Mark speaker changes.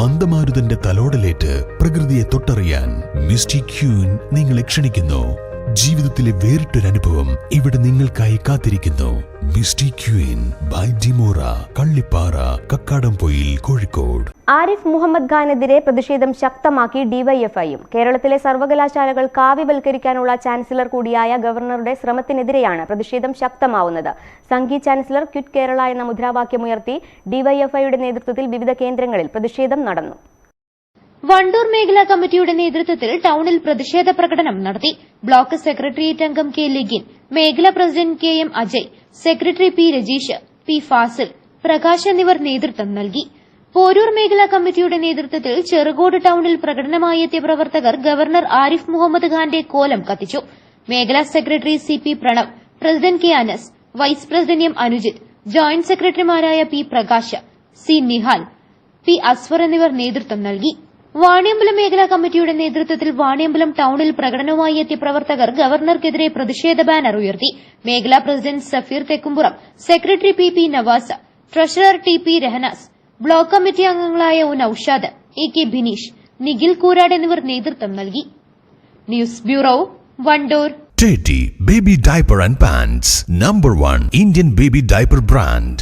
Speaker 1: മന്ദമാരുതന്റെ തലോടലേറ്റ് പ്രകൃതിയെ തൊട്ടറിയാൻ misty queen നിങ്ങളെ ക്ഷണിക്കുന്നു. ജീവിതത്തിലെ വേറിട്ടൊരനുഭവം ഇവിടെ നിങ്ങൾക്കായി കാത്തിരിക്കുന്നു. Queen by Dimora Kallippara Kakkadampoyil Kozhikode.
Speaker 2: Arif Muhammad ഖാനെതിരെ പ്രതിഷേധം ശക്തമാക്കി ഡിവൈഎഫ്ഐയും. കേരളത്തിലെ സർവകലാശാലകൾ കാവ്യവൽക്കരിക്കാനുള്ള ചാൻസലർ കൂടിയായ ഗവർണറുടെ ശ്രമത്തിനെതിരെയാണ് പ്രതിഷേധം ശക്തമാവുന്നത്. സംഘി ചാൻസലർ ക്വിറ്റ് കേരള എന്ന മുദ്രാവാക്യമുയർത്തി ഡിവൈഎഫ്ഐയുടെ നേതൃത്വത്തിൽ വിവിധ കേന്ദ്രങ്ങളിൽ പ്രതിഷേധം നടന്നു.
Speaker 3: വണ്ടൂർ മേഖലാ കമ്മിറ്റിയുടെ നേതൃത്വത്തിൽ ടൌണിൽ പ്രതിഷേധ പ്രകടനം നടത്തി. ബ്ലോക്ക് സെക്രട്ടേറിയറ്റ് അംഗം കെ ലിഗിൻ മേഖലാ president K M Ajay secretary P Rajeesh P Fasil Prakash എന്നിവർ നേതൃത്വം നൽകി. പോരൂർ മേഖലാ കമ്മിറ്റിയുടെ നേതൃത്വത്തിൽ ചെറുകോട് ടൌണിൽ പ്രകടനമായി എത്തിയ പ്രവർത്തകർ ഗവർണർ ആരിഫ് മുഹമ്മദ് ഖാന്റെ കോലം കത്തിച്ചു. മേഖലാ secretary C P Pranav president K Anas vice president M Anujith joint സെക്രട്ടറിമാരായ P Prakash C Nihal P Aswar എന്നിവർ നേതൃത്വം നൽകി. വാണിയമ്പലം മേഖലാ കമ്മിറ്റിയുടെ നേതൃത്വത്തിൽ വാണിയമ്പലം ടൌണിൽ പ്രകടനവുമായി എത്തിയ പ്രവർത്തകർ ഗവർണർക്കെതിരെ പ്രതിഷേധ ബാനർ ഉയർത്തി. മേഖലാ president Safeer Thekkumpuram secretary P P Navas treasurer T P Rahanas block committee അംഗങ്ങളായ O Noushad A K Bineesh Nikhil Koorad എന്നിവർ നേതൃത്വം നൽകി. News bureau Wandoor.
Speaker 1: Teddy Baby Diaper and pants number 1 Indian Baby Diaper Brand